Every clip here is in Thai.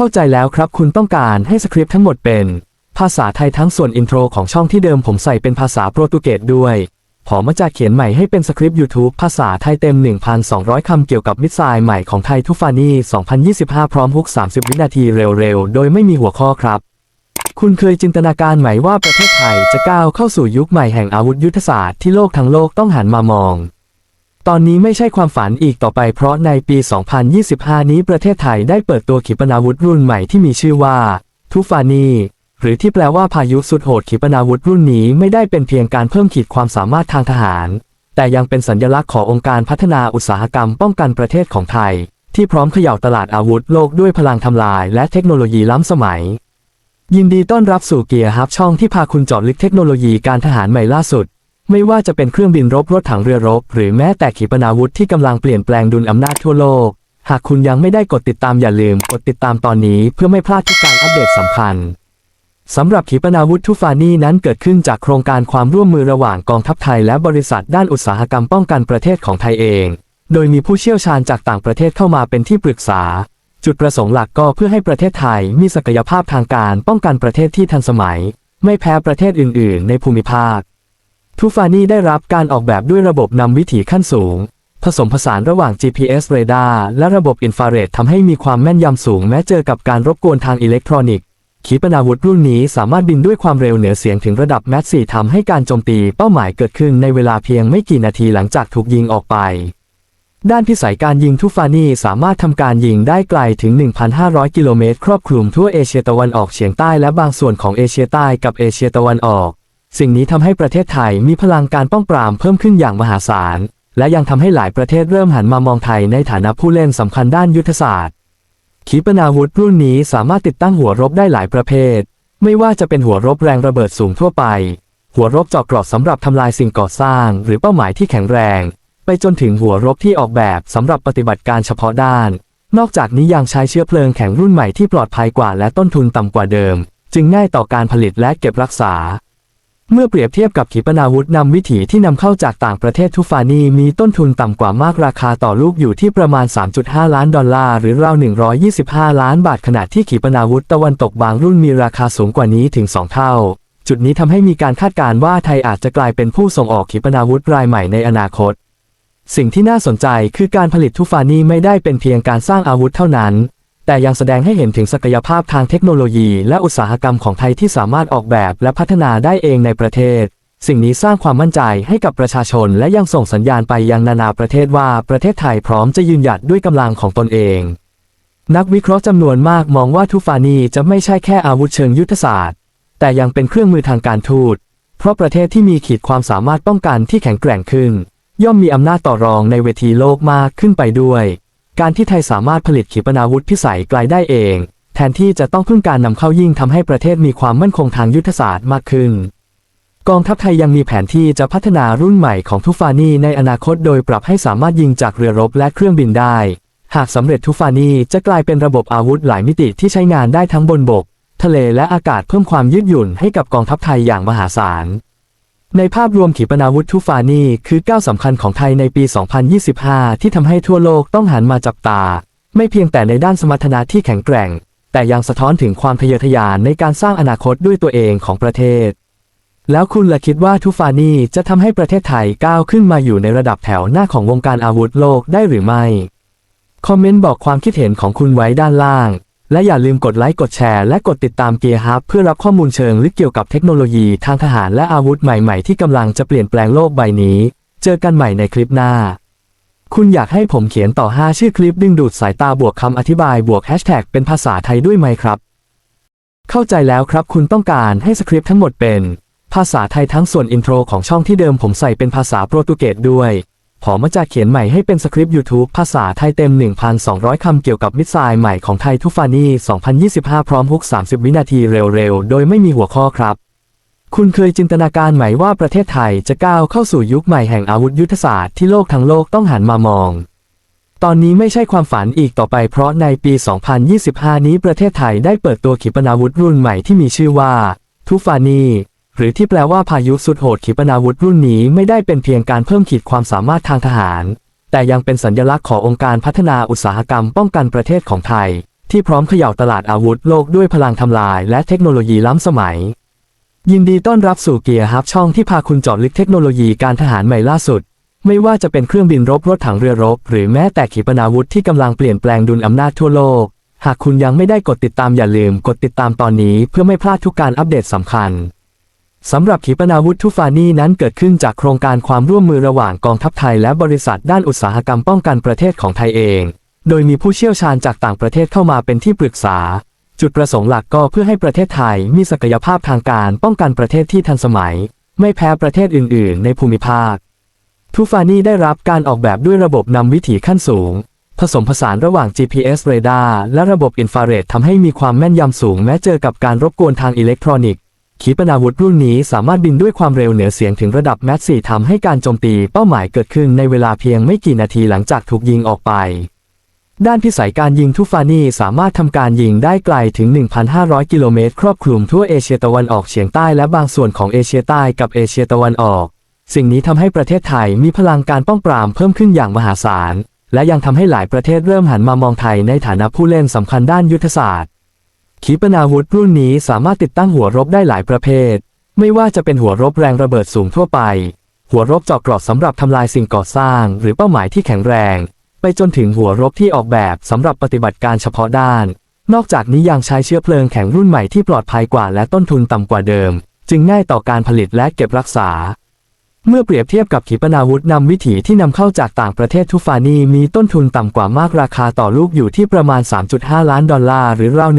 เข้าใจแล้วครับคุณต้องการให้สคริปต์ทั้งหมดเป็น ภาษาไทยทั้งส่วนอินโทรของช่องที่เดิมผมใส่เป็นภาษาโปรตุเกสด้วยผมมาจากเขียนใหม่ให้เป็นสคริปต์ YouTube ภาษาไทยเต็ม 1,200 คำเกี่ยวกับมิสไซล์ใหม่ของไทยทุฟานี่ 2025 พร้อมฮุก 30 วินาทีเร็วๆ โดยไม่มีหัวข้อครับ คุณเคยจินตนาการไหมว่าประเทศไทยจะก้าวเข้าสู่ยุคใหม่แห่งอาวุธยุทธศาสตร์ที่โลกทั้งโลกต้องหันมามอง ตอนนี้ไม่ใช่ความฝันอีกต่อไปเพราะในปี 2025 นี้ประเทศไทยได้เปิดตัวขีปนาวุธรุ่นใหม่ที่มีชื่อว่าทูฟานีหรือที่แปลว่าพายุสุดโหดขีปนาวุธรุ่นนี้ไม่ได้เป็นเพียงการเพิ่มขีดความสามารถทางทหาร แต่ยังเป็นสัญลักษณ์ขององค์การพัฒนาอุตสาหกรรมป้องกันประเทศของไทย ที่พร้อมเขย่าตลาดอาวุธโลกด้วยพลังทำลายและเทคโนโลยีล้ำสมัย ยินดีต้อนรับสู่เกียร์ฮับช่องที่พาคุณเจาะลึกเทคโนโลยีการทหารใหม่ล่าสุด ไม่ว่าจะเป็นเครื่องบินรบรถถังเรือรบ หรือแม้แต่ขีปนาวุธที่กำลังเปลี่ยนแปลงดุลอำนาจทั่วโลก หากคุณยังไม่ได้กดติดตามอย่าลืมกดติดตามตอนนี้เพื่อไม่พลาดทุกการอัปเดตสำคัญสำหรับขีปนาวุธทูฟานี่นั้นเกิดขึ้นจากโครงการความร่วมมือระหว่างกองทัพไทยและบริษัทด้านอุตสาหกรรมป้องกันประเทศของไทยเอง โดยมีผู้เชี่ยวชาญจากต่างประเทศเข้ามาเป็นที่ปรึกษา จุดประสงค์หลักก็เพื่อให้ประเทศไทยมีศักยภาพทางการป้องกันประเทศที่ทันสมัย ไม่แพ้ประเทศอื่น ๆ ในภูมิภาค ทูฟานี่ได้รับการออกแบบด้วยระบบนำวิถีขั้นสูง ผสมผสานระหว่าง GPS เรดาร์และระบบอินฟราเรดทำให้มีความแม่นยำสูงแม้เจอกับการรบกวนทางอิเล็กทรอนิกส์ขีปนาวุธรุ่นนี้สามารถบินด้วยความเร็วเหนือเสียงถึงระดับแมส4ทำให้การโจมตีเป้าหมายเกิดขึ้นในเวลาเพียงไม่กี่นาทีหลังจากถูกยิงออกไป ด้านพิสัยการยิงทูฟานี่สามารถทำการยิงได้ไกลถึง 1,500 กิโลเมตร ครอบคลุมทั่วเอเชียตะวันออกเฉียงใต้และบางส่วนของเอเชียใต้กับเอเชียตะวันออก สิ่งนี้ทำให้ประเทศไทยมีพลังการป้องปรามเพิ่มขึ้นอย่างมหาศาล และยังทำให้หลายประเทศเริ่มหันมามองไทยในฐานะผู้เล่นสำคัญด้านยุทธศาสตร์ ขีปนาวุธรุ่นนี้สามารถติดตั้งหัวรบได้หลายประเภท ไม่ว่าจะเป็นหัวรบแรงระเบิดสูงทั่วไป หัวรบเจาะเกราะสำหรับทำลายสิ่งก่อสร้าง หรือเป้าหมายที่แข็งแรง ไปจนถึงหัวรบที่ออกแบบสำหรับปฏิบัติการเฉพาะด้าน นอกจากนี้ยังใช้เชื้อเพลิงแข็งรุ่นใหม่ที่ปลอดภัยกว่าและต้นทุนต่ำกว่าเดิม จึงง่ายต่อการผลิตและเก็บรักษา เมื่อเปรียบเทียบกับขีปนาวุธนำวิถีที่นำเข้าจากต่างประเทศทุฟานีมีต้นทุนต่ำกว่ามากราคาต่อลูกอยู่ที่ประมาณ 3.5 ล้านดอลลาร์หรือราว 125 ล้านบาทขณะที่ขีปนาวุธตะวันตกบางรุ่นมีราคาสูงกว่านี้ถึง 2 เท่าจุดนี้ทำให้มีการคาดการณ์ว่าไทยอาจจะกลายเป็นผู้ส่งออกขีปนาวุธรายใหม่ในอนาคต สิ่งที่น่าสนใจคือการผลิตทุฟานีไม่ได้เป็นเพียงการสร้างอาวุธเท่านั้น แต่ยังแสดงให้เห็นถึงศักยภาพทางเทคโนโลยี และอุตสาหกรรมของไทยที่สามารถออกแบบและพัฒนาได้เองในประเทศ สิ่งนี้สร้างความมั่นใจให้กับประชาชน และยังส่งสัญญาณไปยังนานาประเทศว่าประเทศไทยพร้อมจะยืนหยัดด้วยกำลังของตนเอง นักวิเคราะห์จำนวนมากมองว่าทูฟานีจะไม่ใช่แค่อาวุธเชิงยุทธศาสตร์ แต่ยังเป็นเครื่องมือทางการทูต เพราะประเทศที่มีขีดความสามารถป้องกันที่แข็งแกร่งขึ้น ย่อมมีอำนาจต่อรองในเวทีโลกมากขึ้นไปด้วย การที่ไทยสามารถผลิตขีปนาวุธพิสัยไกลได้เอง แทนที่จะต้องพึ่งการนำเข้ายิ่งทำให้ประเทศมีความมั่นคงทางยุทธศาสตร์มากขึ้น กองทัพไทยยังมีแผนที่จะพัฒนารุ่นใหม่ของทุฟานีในอนาคตโดยปรับให้สามารถยิงจากเรือรบและเครื่องบินได้ หากสำเร็จทุฟานีจะกลายเป็นระบบอาวุธหลายมิติที่ใช้งานได้ทั้งบนบก ทะเลและอากาศเพิ่มความยืดหยุ่นให้กับกองทัพไทยอย่างมหาศาล ในภาพรวมขีปนาวุธทูฟานี่คือก้าวสำคัญของไทยในปี 2025 ที่ทำให้ทั่วโลกต้องหันมาจับตา ไม่เพียงแต่ในด้านสมรรถนะที่แข็งแกร่ง แต่ยังสะท้อนถึงความทะเยอทะยานในการสร้างอนาคตด้วยตัวเองของประเทศ แล้วคุณล่ะคิดว่าทูฟานี่จะทำให้ประเทศไทยก้าวขึ้นมาอยู่ในระดับแถวหน้าของวงการอาวุธโลกได้หรือไม่ คอมเมนต์บอกความคิดเห็นของคุณไว้ด้านล่าง และอย่าลืมกดไลค์กดแชร์และกดติดตามเกียร์ฮับเพื่อรับข้อมูลเชิงลึกเกี่ยวกับเทคโนโลยีทางทหารและอาวุธใหม่ๆ ที่กำลังจะเปลี่ยนแปลงโลกใบนี้ เจอกันใหม่ในคลิปหน้า คุณอยากให้ผมเขียนต่อ 5 ชื่อคลิปดึงดูดสายตาบวกคำอธิบายบวกแฮชแท็กเป็นภาษาไทยด้วยไหมครับ เข้าใจแล้วครับคุณต้องการให้สคริปต์ทั้งหมดเป็น ภาษาไทยทั้งส่วนอินโทรของช่องที่เดิมผมใส่เป็นภาษาโปรตุเกสด้วย ผมมาจากเขียนใหม่ให้เป็นสคริปต์ YouTube ภาษาไทยเต็ม 1,200 คำเกี่ยวกับมิสไซล์ใหม่ของไทยทุฟานี่ 2025 พร้อมฮุก 30 วินาทีเร็วๆ โดยไม่มีหัวข้อครับ คุณเคยจินตนาการไหมว่าประเทศไทยจะก้าวเข้าสู่ยุคใหม่แห่งอาวุธยุทธศาสตร์ที่โลกทั้งโลกต้องหันมามอง ตอนนี้ไม่ใช่ความฝันอีกต่อไปเพราะในปี 2025 นี้ประเทศไทยได้เปิดตัวขีปนาวุธรุ่นใหม่ที่มีชื่อว่าทูฟานี หรือที่แปลว่าพายุสุดโหดขีปนาวุธรุ่นนี้ไม่ได้เป็นเพียงการเพิ่มขีดความสามารถทางทหาร แต่ยังเป็นสัญลักษณ์ขององค์การพัฒนาอุตสาหกรรมป้องกันประเทศของไทย ที่พร้อมเขย่าตลาดอาวุธโลกด้วยพลังทำลายและเทคโนโลยีล้ำสมัย ยินดีต้อนรับสู่เกียร์ฮับช่องที่พาคุณเจาะลึกเทคโนโลยีการทหารใหม่ล่าสุด ไม่ว่าจะเป็นเครื่องบินรบรถถังเรือรบ หรือแม้แต่ขีปนาวุธที่กำลังเปลี่ยนแปลงดุลอำนาจทั่วโลก หากคุณยังไม่ได้กดติดตามอย่าลืม กดติดตามตอนนี้เพื่อไม่พลาดทุกการอัปเดตสำคัญ สำหรับขีปนาวุธทูฟานี่นั้นเกิดขึ้นจากโครงการความร่วมมือระหว่างกองทัพไทยและบริษัทด้านอุตสาหกรรมป้องกันประเทศของไทยเอง โดยมีผู้เชี่ยวชาญจากต่างประเทศเข้ามาเป็นที่ปรึกษา จุดประสงค์หลักก็เพื่อให้ประเทศไทยมีศักยภาพทางการป้องกันประเทศที่ทันสมัย ไม่แพ้ประเทศอื่น ๆ ในภูมิภาคทูฟานี่ได้รับการออกแบบด้วยระบบนำวิถีขั้นสูง ผสมผสานระหว่าง GPS เรดาร์และระบบอินฟราเรดทำให้มีความแม่นยำสูงแม้เจอกับการรบกวนทางอิเล็กทรอนิกส์ ขีปนาวุธรุ่นนี้สามารถบินด้วยความเร็วเหนือเสียงถึงระดับแมส4ทำให้การโจมตีเป้าหมายเกิดขึ้นในเวลาเพียงไม่กี่นาทีหลังจากถูกยิงออกไป ด้านพิสัยการยิงทูฟานี่สามารถทำการยิงได้ไกลถึง 1,500 กิโลเมตร ครอบคลุมทั่วเอเชียตะวันออกเฉียงใต้และบางส่วนของเอเชียใต้กับเอเชียตะวันออก สิ่งนี้ทำให้ประเทศไทยมีพลังการป้องปรามเพิ่มขึ้นอย่างมหาศาล และยังทำให้หลายประเทศเริ่มหันมามองไทยในฐานะผู้เล่นสำคัญด้านยุทธศาสตร์ ขีปนาวุธรุ่นนี้สามารถติดตั้งหัวรบได้หลายประเภท ไม่ว่าจะเป็นหัวรบแรงระเบิดสูงทั่วไป หัวรบเจาะกรอบสำหรับทำลายสิ่งก่อสร้าง หรือเป้าหมายที่แข็งแรง ไปจนถึงหัวรบที่ออกแบบสำหรับปฏิบัติการเฉพาะด้าน นอกจากนี้ยังใช้เชื้อเพลิงแข็งรุ่นใหม่ที่ปลอดภัยกว่าและต้นทุนต่ำกว่าเดิม จึงง่ายต่อการผลิตและเก็บรักษา เมื่อเปรียบเทียบกับขีปนาวุธนำวิถีที่นำเข้าจากต่างประเทศทูฟานีมีต้นทุนต่ำกว่ามากราคาต่อลูกอยู่ที่ประมาณ 3.5 ล้านดอลลาร์หรือราว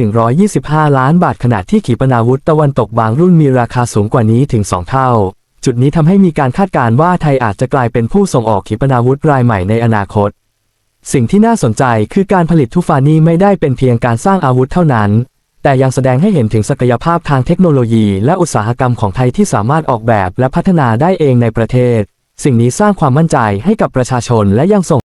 125 ล้านบาทขณะที่ขีปนาวุธตะวันตกบางรุ่นมีราคาสูงกว่านี้ถึง 2 เท่า จุดนี้ทำให้มีการคาดการณ์ว่าไทยอาจจะกลายเป็นผู้ส่งออกขีปนาวุธรายใหม่ในอนาคต สิ่งที่น่าสนใจคือการผลิตทูฟานีไม่ได้เป็นเพียงการสร้างอาวุธเท่านั้น แต่ยังแสดงให้เห็นถึงศักยภาพทางเทคโนโลยี และอุตสาหกรรมของไทยที่สามารถออกแบบและพัฒนาได้เองในประเทศ สิ่งนี้สร้างความมั่นใจให้กับประชาชนและยังส่ง